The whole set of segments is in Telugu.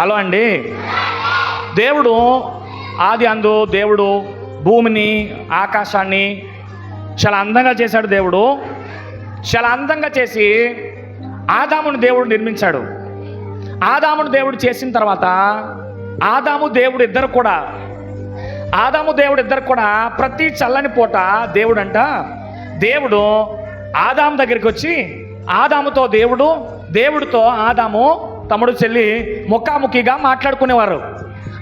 హలో అండి. దేవుడు ఆది అందు దేవుడు భూమిని ఆకాశాన్ని చాలా అందంగా చేశాడు దేవుడు. చాలా అందంగా చేసి ఆదామును దేవుడు నిర్మించాడు. ఆదామును దేవుడు చేసిన తర్వాత ఆదాము దేవుడు ఇద్దరు కూడా ఆదాము దేవుడు ఇద్దరు కూడా ప్రతి చల్లని పూట దేవుడు అంట దేవుడు ఆదాము దగ్గరికి వచ్చి ఆదాముతో దేవుడు దేవుడితో ఆదాము తమ్ముడు చెల్లి ముఖాముఖిగా మాట్లాడుకునేవారు.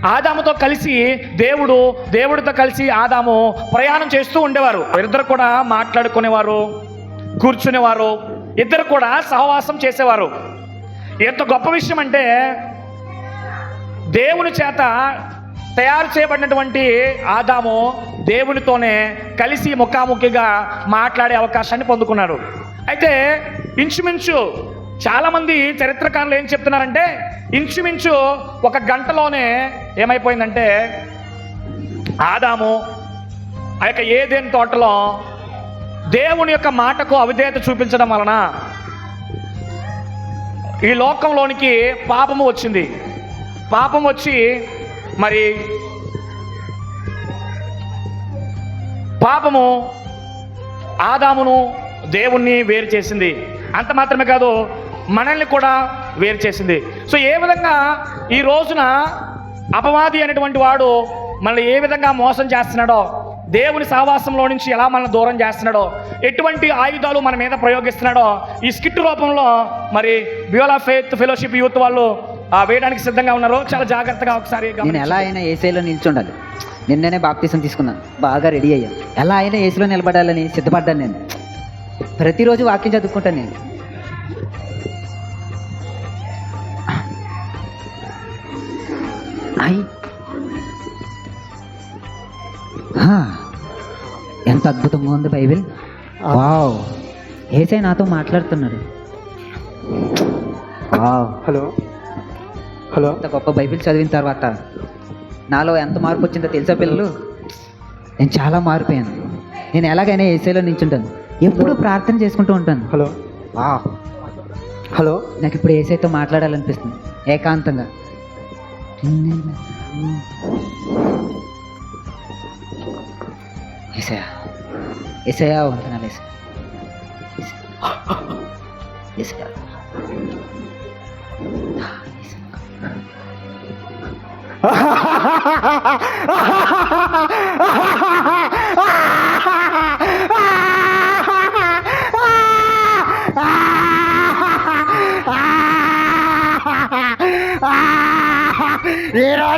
ఆదాముతో కలిసి దేవుడు దేవుడితో కలిసి ఆదాము ప్రయాణం చేస్తూ ఉండేవారు. ఇద్దరు కూడా మాట్లాడుకునేవారు కూర్చునేవారు ఇద్దరు కూడా సహవాసం చేసేవారు. ఎంత గొప్ప విషయం అంటే దేవుని చేత తయారు చేయబడినటువంటి ఆదాము దేవునితోనే కలిసి ముఖాముఖిగా మాట్లాడే అవకాశాన్ని పొందుకున్నాడు అయితే ఇంచుమించు చాలామంది చరిత్రకారులు ఏం చెప్తున్నారంటే ఇంచుమించు ఒక గంటలోనే ఏమైపోయిందంటే ఆదాము ఆ యొక్క ఏదేని తోటలో దేవుని యొక్క మాటకు అవిధేయత చూపించడం వలన ఈ లోకంలోనికి పాపము వచ్చింది. పాపం వచ్చి మరి పాపము ఆదామును దేవుణ్ణి వేరు చేసింది. అంత మాత్రమే కాదు మనల్ని కూడా వేరు చేసింది. సో ఏ విధంగా ఈ రోజున అపవాది అనేటువంటి వాడు మనల్ని ఏ విధంగా మోసం చేస్తున్నాడో దేవుని సహవాసంలో నుంచి ఎలా మనల్ని దూరం చేస్తున్నాడో ఎటువంటి ఆయుధాలు మన మీద ప్రయోగిస్తున్నాడో ఈ స్కిట్ రూపంలో మరి బ్యూల్ ఆఫ్ ఫెయిత్ ఫెలోషిప్ యూత్ వాళ్ళు ఆ, వేయడానికి సిద్ధంగా ఉన్నారు చాలా జాగ్రత్తగా ఒకసారి నేను. ఎలా అయినా ఏసీలో నిల్చుండాలి. నిన్ననే బాప్తీసం తీసుకున్నాను. బాగా రెడీ అయ్యాను. ఎలా అయినా ఏసీలో నిలబడాలని సిద్ధపడ్డాను నేను. ప్రతిరోజు వాక్యం చదువుకుంటాను నేను. హా, ఎంత అద్భుతంగా ఉంది బైబిల్. వావ్. ఏసై నాతో మాట్లాడుతున్నాడు వావ్. హలో. హలో. ఇంత గొప్ప బైబిల్ చదివిన తర్వాత. నాలో ఎంత మార్పు వచ్చిందో తెలుసా పిల్లలు? నేను చాలా మారిపోయాను నేను ఎలాగైనా ఏసీలో నించుంటాను. ఎప్పుడూ ప్రార్థన చేసుకుంటూ ఉంటాను. హలో. హలో. నాకు ఇప్పుడు ఏసైతో మాట్లాడాలనిపిస్తుంది. ఏకాంతంగా. ఏసయా ఏసయా వంతనాలు ఏసయ్య. ఏసయ్య. ఏసయ్య. ఈ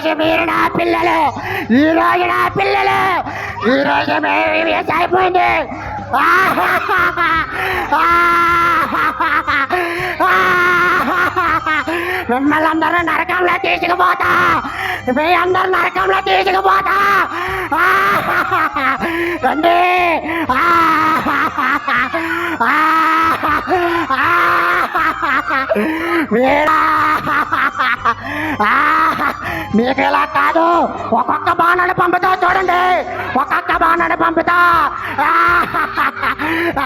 ఈరోజు మీరు నా పిల్లలు. ఈరోజు నా పిల్లలు. ఈరోజు మేము వేసి అయిపోయింది. మిమ్మల్ని అందరూ నరకంలో తీసుకుపోతా. మీ అందరు నరకంలో తీసుకుపోతా. రండి. మీరా మీకు ఇలా కాదు. ఒక్కొక్క బాణాన్ని పంపుతా చూడండి. ఒక్కొక్క బాణాన్ని పంపుతా. ఆ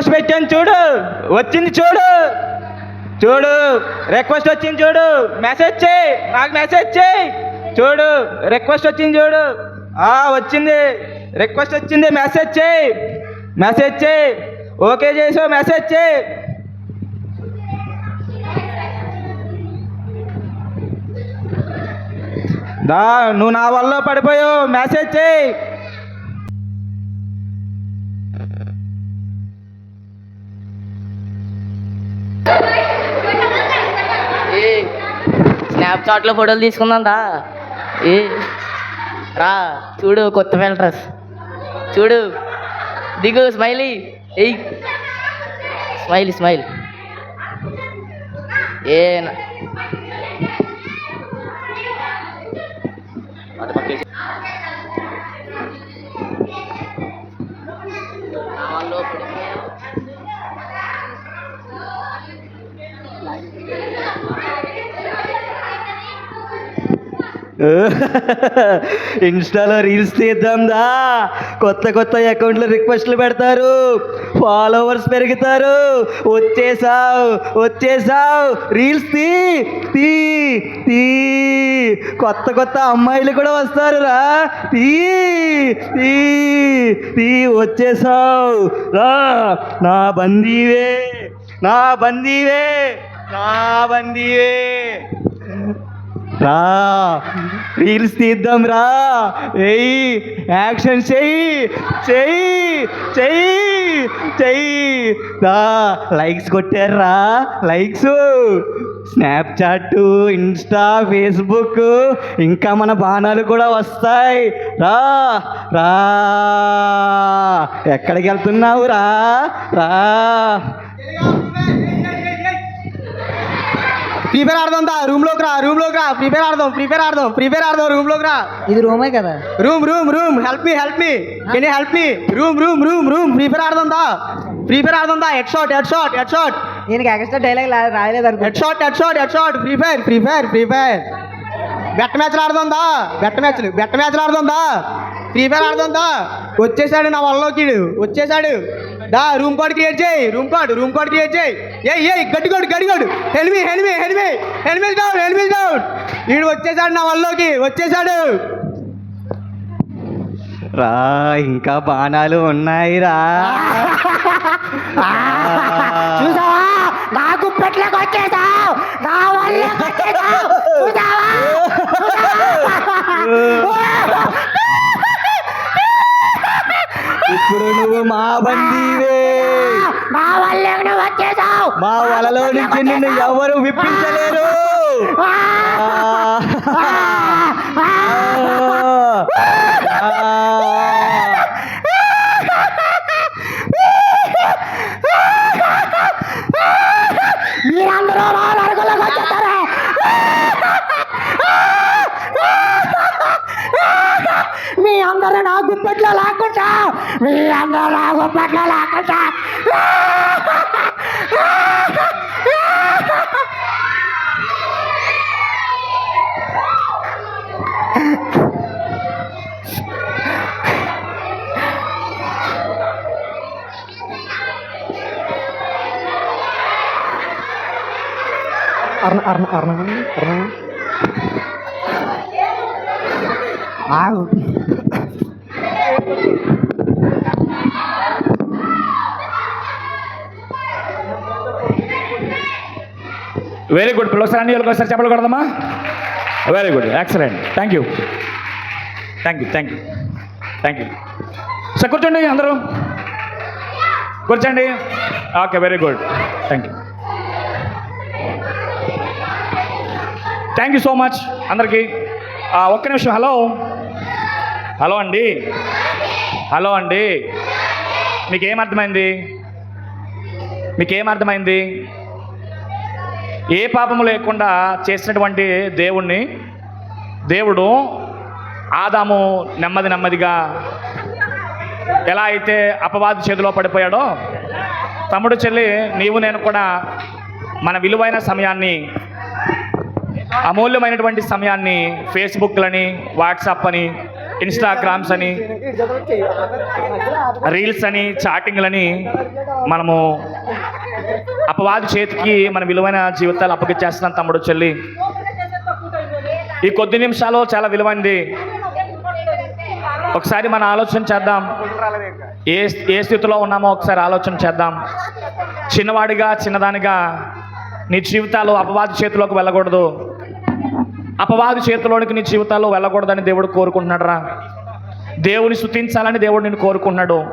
రిక్వెస్ట్ పెట్టాను చూడు. వచ్చింది చూడు. చూడు. రిక్వెస్ట్ వచ్చింది చూడు. మెసేజ్ చేయి. నాకు మెసేజ్ చేయి. చూడు. రిక్వెస్ట్ వచ్చింది చూడు. ఆ వచ్చింది. రిక్వెస్ట్ వచ్చింది. మెసేజ్ చేయి. మెసేజ్ చేయి. ఓకే చేసావు. మెసేజ్ చేయి. దా నువ్వు నా వల్ల పడిపోయావు. మెసేజ్ చేయి. స్నాప్చాట్లో ఫోటోలు తీసుకుందాం రా. ఏ? రా చూడు కొత్త ఫిల్టర్స్ చూడు. దిగు స్మైలీ. ఎయ్ స్మైల్ స్మైల్. ఏ ఇన్స్టాలో రీల్స్ తీద్దాం దా. కొత్త కొత్త అకౌంట్లో రిక్వెస్ట్లు పెడతారు. ఫాలోవర్స్ పెరుగుతారు. వచ్చేసావు వచ్చేసావు. రీల్స్ తీ తీ తీ. కొత్త కొత్త అమ్మాయిలు కూడా వస్తారు రా తీ తీ తీ. వచ్చేసావు. రా. నా బందీవే నా బందీవే నా బందీవే. రా. రీల్స్ తీద్దాం రా. ఏయ్ యాక్షన్ చెయ్యి చెయ్యి చెయ్యి చెయ్యి రా లైక్స్ కొట్టారా? లైక్స్ స్నాప్చాట్ ఇన్స్టా ఫేస్బుక్ ఇంకా మన బాణాలు కూడా వస్తాయి. రా రా. ఎక్కడికి వెళ్తున్నావు రా? రా. ఫైర్ ఆడదాం దా రూమ్లోకి రా రూమ్లోకి రా. ఫైర్ ఆడదాం ఫైర్ ఆడదాం ఫైర్ ఆడదాం రూమ్లోకి రా. ఇది రూమే కదా? Room room room help me help me can you help me room room room room fire ఆడదాం దా. ఫైర్ ఆడదాం దా. Head shot head shot head shot దీనికి ఎక్స్ట్రా డైలాగ్ రాయలేదు headshot headshot headshot fire free fire బెట్ట మ్యాచ్లు ఆడదాం దా. బెట్ట మ్యాచ్లు బెట్ట మ్యాచ్లు ఆడదాం దా. ఫ్రీ ఫైర్ ఆడదాం దా. వచ్చేసాడు నా వల్లలోకి వచ్చేసాడు. దా రూమ్ కోడ్ క్రియేట్ చేయి room code room code create చేయి. ఏ ఏ గట్టిగోడు గట్టిగోడు హెల్మి హెల్మి హెల్మి హెల్మెట్ డౌన్ హెల్మెట్ డౌన్ వీడు వచ్చేసాడు నా వల్లలోకి వచ్చేసాడు. రా ఇంకా బాణాలు ఉన్నాయి రా. చూసావా? నా గుప్పెట్లోకి వచ్చేసావు. నా వల్ల వచ్చేసావు ఇప్పుడు నువ్వు మా బందీవే. నా వల్ల నువ్వు వచ్చేసావు. మా వలలో నుంచి నిన్ను ఎవరు విప్పించలేరు. మీరందరూ నా నరకలోకి వచ్చేస్తారా. మీ అందరూ నా గుప్పెట్లో లాక్కుంటా మీ అందరూ నా గుప్పెట్లో లాక్కుంటా అర్ణ అర్ణ అర్ణ అర్ణ ఆగు. వెరీ గుడ్ పిల్లలు సార్ అన్ని వాళ్ళకి ఒకసారి చెప్పలు కొడదామా? Very good excellent thank you thank you thank you thank you sir కూర్చోండి అందరూ. కూర్చోండి. Okay very good thank you thank you so much అందరికీ. ఒక్క నిమిషం. హలో హలో అండి. హలో అండి. మీకేమర్థమైంది? అర్థమైంది అర్థమైంది ఏ పాపము లేకుండా చేసినటువంటి దేవుణ్ణి దేవుడు ఆదాము నెమ్మది నెమ్మదిగా ఎలా అయితే అపవాది చేతిలో పడిపోయాడో తమ్ముడు చెల్లి నీవు నేను కూడా మన విలువైన సమయాన్ని అమూల్యమైనటువంటి సమయాన్ని ఫేస్బుక్లని వాట్సాప్ అని ఇన్స్టాగ్రామ్స్ అని రీల్స్ అని చాటింగ్లని మనము అపవాది చేతికి మన విలువైన జీవితాలు అప్పగిచ్చేస్తున్నాం తమ్ముడు చెల్లి. ఈ కొద్ది నిమిషాలు చాలా విలువైంది. ఒకసారి మన ఆలోచన చేద్దాం. ఏ ఏ స్థితిలో ఉన్నామో ఒకసారి ఆలోచన చేద్దాం. చిన్నవాడిగా చిన్నదానిగా నీ జీవితాలు అపవాది చేతిలోకి వెళ్ళకూడదు. అపవాది చేతిలోనికి నీ జీవితాల్లో వెళ్ళకూడదని దేవుడు కోరుకుంటున్నాడు రా దేవుని స్థుతించాలని దేవుడు నిన్ను కోరుకుంటున్నాడు.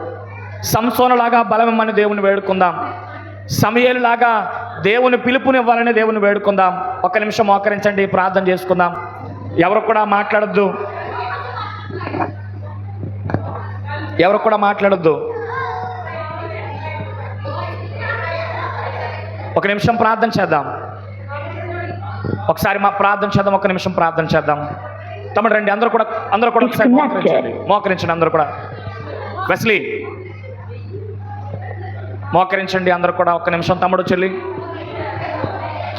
సంసోనలాగా బలమని దేవుని వేడుకుందాం. సమయలాగా దేవుని పిలుపునివ్వాలని దేవుని వేడుకుందాం. ఒక నిమిషం మోకరించండి ప్రార్థన చేసుకుందాం. ఎవరు కూడా మాట్లాడొద్దు. ఎవరు కూడా మాట్లాడొద్దు. ఒక నిమిషం ప్రార్థన చేద్దాం. ఒకసారి మా ప్రార్థన చేద్దాం ఒక నిమిషం ప్రార్థన చేద్దాం. తమ్ముడు రండి అందరూ కూడా అందరూ కూడా ఒకసారి మోకరించండి మోకరించండి అందరూ కూడా. వెస్లీ మోకరించండి అందరూ కూడా ఒక్క నిమిషం. తమ్ముడు చెల్లి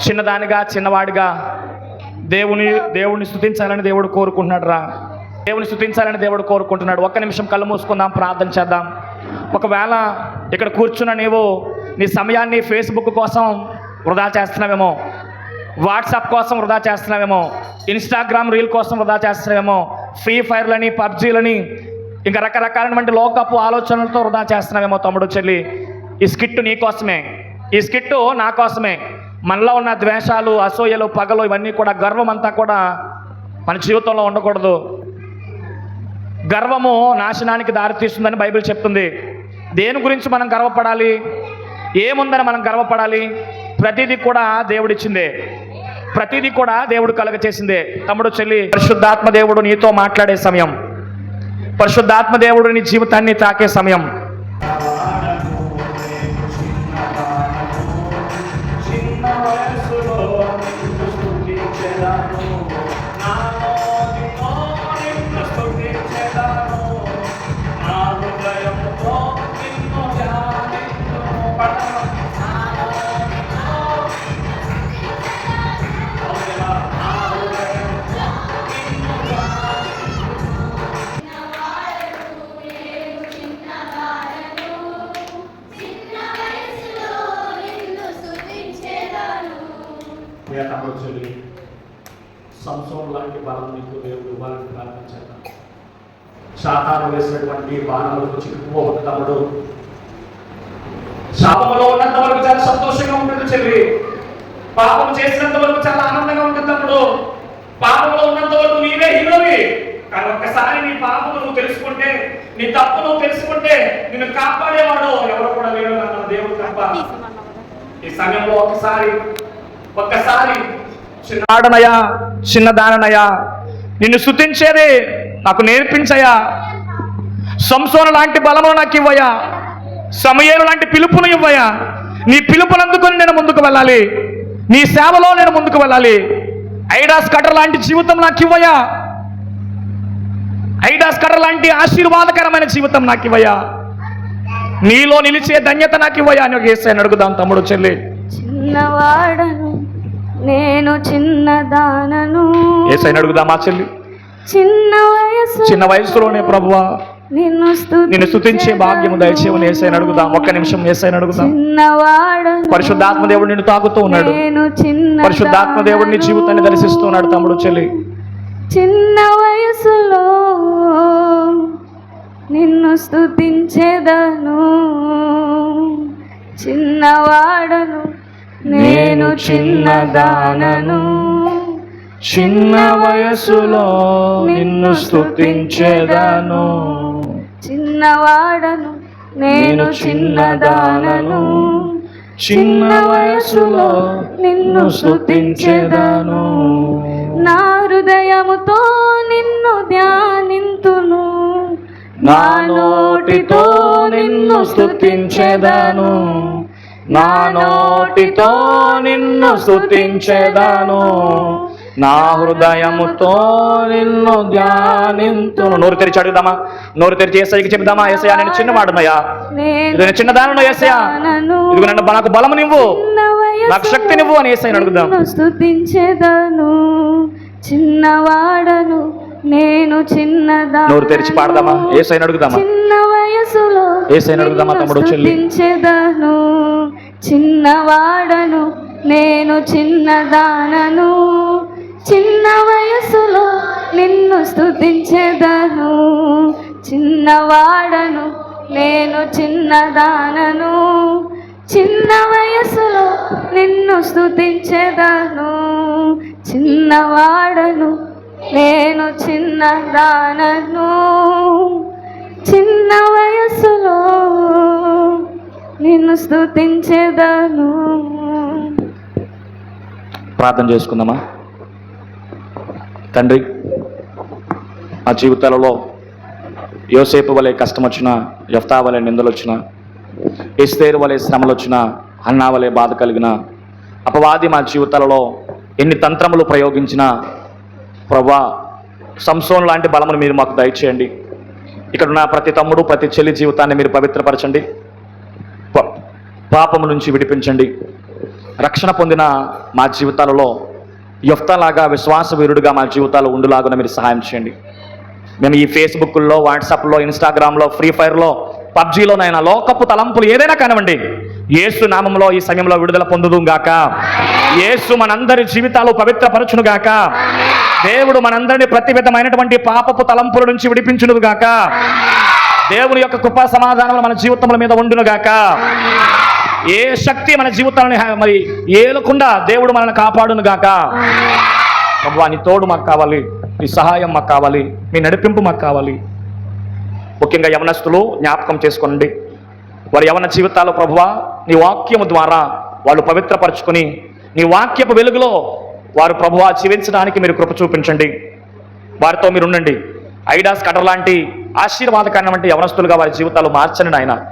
చిన్నదానిగా చిన్నవాడిగా దేవుని దేవుని స్థుతించాలని దేవుడు కోరుకుంటున్నాడు రా. దేవుని స్థుతించాలని దేవుడు కోరుకుంటున్నాడు. ఒక్క నిమిషం కళ్ళు మూసుకుందాం ప్రార్థన చేద్దాం. ఒకవేళ ఇక్కడ కూర్చున్న నీవు నీ సమయాన్ని ఫేస్బుక్ కోసం వృధా చేస్తున్నావేమో వాట్సాప్ కోసం వృధా చేస్తున్నావేమో ఇన్స్టాగ్రామ్ రీల్ కోసం వృధా చేస్తున్నావేమో ఫ్రీ ఫైర్లని పబ్జీలని ఇంకా రకరకాలైనటువంటి లోకపు ఆలోచనలతో వృధా చేస్తున్నావేమో తమ్ముడు చెల్లి. ఈ స్కిట్ నీ కోసమే. ఈ స్కిట్ నా కోసమే. మనలో ఉన్న ద్వేషాలు అసూయలు పగలు ఇవన్నీ కూడా గర్వం అంతా కూడా మన జీవితంలో ఉండకూడదు. గర్వము నాశనానికి దారితీస్తుందని బైబిల్ చెప్తుంది. దేని గురించి మనం గర్వపడాలి? ఏముందని మనం గర్వపడాలి? ప్రతిదీ కూడా దేవుడిచ్చిందే. ప్రతిదీ కూడా దేవుడు కలగ చేసిందే తమ్ముడు చెల్లి పరిశుద్ధాత్మ దేవుడు నీతో మాట్లాడే సమయం. పరిశుద్ధాత్మ దేవుడు నీ జీవితాన్ని తాకే సమయం. ప్రియ తమ్ముడు లాంటి బలం నీకు దేవుడు ఇవ్వాలని ప్రార్థించాను. శాతాను వేసినటువంటి బాణాలకు చిక్కుకోవద్దు తమ్ముడు. శాపంలో ఉన్నంత వరకు చాలా సంతోషంగా ఉంటుంది చెల్లి. పాపం చేసినంత వరకు చాలా ఆనందంగా ఉంటుంది తమ్ముడు. పాపంలో ఉన్నంత వరకు నీవే హీరోవి. కానీ ఒక్కసారి నీ పాపం నువ్వు తెలుసుకుంటే నీ తప్పు నువ్వు తెలుసుకుంటే నిన్ను కాపాడేవాడు ఎవరు కూడా లేడు అన్న దేవుడు తప్ప. ఈ సమయంలో ఒకసారి ఒక్కసారి చిన్నాడనయా చిన్నదాననయా నిన్ను స్థుతించేది నాకు నేర్పించయా సంసోన లాంటి బలము నాకు ఇవ్వయా సమయలు లాంటి పిలుపును ఇవ్వయా నీ పిలుపును అందుకొని నేను ముందుకు వెళ్ళాలి. నీ సేవలో నేను ముందుకు వెళ్ళాలి. ఐడాస్ కటర్ లాంటి జీవితం నాకు ఇవ్వయా ఐడాస్ కటర్ లాంటి ఆశీర్వాదకరమైన జీవితం నాకు ఇవ్వయా నీలో నిలిచే ధన్యత నాకు ఇవ్వయా అని ఒక అడుగుదాం తమ్ముడు చెల్లి. చిన్నవాడను నేను చిన్నదానను. ఏసైని అడుగుదామా చెల్లి? చిన్న వయసు చిన్న వయసులోనే ప్రభువా నిన్ను నిన్ను స్తుతించే భాగ్యము దయచేయమని ఏసైని అడుగుదాం. ఒక్క నిమిషం ఏసైని అడుగుదాం. చిన్నవాడను పరిశుద్ధాత్మ దేవుడు నిన్ను తాకుతూ ఉన్నాడు. నేను చిన్న పరిశుద్ధాత్మ దేవుడు నీ జీవితాన్ని దర్శిస్తూ ఉన్నాడు తమ్ముడు చెల్లి. చిన్న వయసులో నిన్ను స్తుతించేదను చిన్నవాడను నేను చిన్నదానను చిన్న వయసులో నిన్ను స్తుతించేదాను. చిన్నవాడను నేను చిన్నదానను చిన్న వయసులో నిన్ను స్తుతించేదాను. నా హృదయముతో నిన్ను ధ్యానింతును. నా నోటితో నిన్ను స్తుతించేదాను. నా నోటితో నిన్ను స్తుతించేదాను. నా హృదయముతో నిన్ను ధ్యానింతును. నోరు తెరిచి అడుగుదామా? నోరు తెరిచి ఏసైకి చెబుదామా? ఏసయ్యా నేను చిన్నవాడునయ్యా నేను చిన్నదాను ఏసయ్యా. ఇది నన్ను నాకు బలము నివ్వు. నాకు శక్తినివ్వు అని ఏసైని అడుగుదాం. స్థుతించేదాను చిన్నవాడను నేను చిన్నదా నోరు తెరిచి పాడదామా? ఏసైని అడుగుదామా? చిన్న వయసులో యేసయ్యను అడుగుదామా తమ్ముడు, చెల్లి? స్తుతించెదను చిన్నవాడను నేను చిన్నదానను. చిన్న వయసులో నిన్ను స్తుతించెదను చిన్నవాడను నేను చిన్నదానను. చిన్న వయసులో నిన్ను స్తుతించెదను చిన్నవాడను నేను చిన్నదానను చిన్న వయసులో నిన్ను స్థుతించేదాను ప్రార్థన చేసుకుందామా? తండ్రి మా జీవితాలలో యోసేపు వలె కష్టం వచ్చినా యఫ్తా వలె నిందలు వచ్చినా ఇస్తేరు వలె శ్రమలు వచ్చినా అన్నావలే బాధ కలిగిన అపవాది మా జీవితాలలో ఎన్ని తంత్రములు ప్రయోగించినా ప్రభా సంసోన్ లాంటి బలమును మీరు మాకు దయచేయండి. ఇక్కడ ఉన్న ప్రతి తమ్ముడు ప్రతి చెల్లి జీవితాన్ని మీరు పవిత్రపరచండి. ప- పాపము నుంచి విడిపించండి. రక్షణ పొందిన మా జీవితాలలో యొఫ్తలాగా విశ్వాస వీరుడుగా మా జీవితాలు ఉండులాగున మీరు సహాయం చేయండి. మేము ఈ ఫేస్బుక్లో వాట్సాప్లో ఇన్స్టాగ్రామ్లో ఫ్రీ ఫైర్లో పబ్జీలోనైనా లోకపు తలంపులు ఏదైనా కానివ్వండి యేసు నామంలో ఈ సమయంలో విడుదల పొందుదు గాక యేసు మనందరి జీవితాలు పవిత్రపరచును గాక దేవుడు మనందరిని ప్రతి విధమైనటువంటి పాపపు తలంపుల నుంచి విడిపించును గాక. దేవుని యొక్క కృపా సమాధానం మన జీవితముల మీద ఉండును గాక. ఏ శక్తి మన జీవితాన్ని మరి ఏలకుండా దేవుడు మనల్ని కాపాడును గాక. ప్రభువా నీ తోడు మాకు కావాలి నీ సహాయం మాకు కావాలి నీ నడిపింపు మాకు కావాలి. ముఖ్యంగా యవనస్తులు జ్ఞాపకం చేసుకోండి. వారి యవన జీవితాలు ప్రభువా నీ వాక్యము ద్వారా వాళ్ళు పవిత్రపరచుకొని నీ వాక్యపు వెలుగులో వారు ప్రభువా జీవించడానికి మీరు కృప చూపించండి. వారితో మీరు ఉండండి. ఐడాస్ కటర్ లాంటి ఆశీర్వాదకరమైన యవనస్తులుగా వారి జీవితాలు మార్చని నాయన.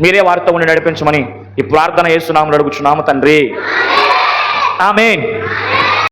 మీరే వారితో ఉండి నడిపించమని ఈ ప్రార్థన చేస్తున్నాము అడుగుచున్నాము తండ్రి. ఆమె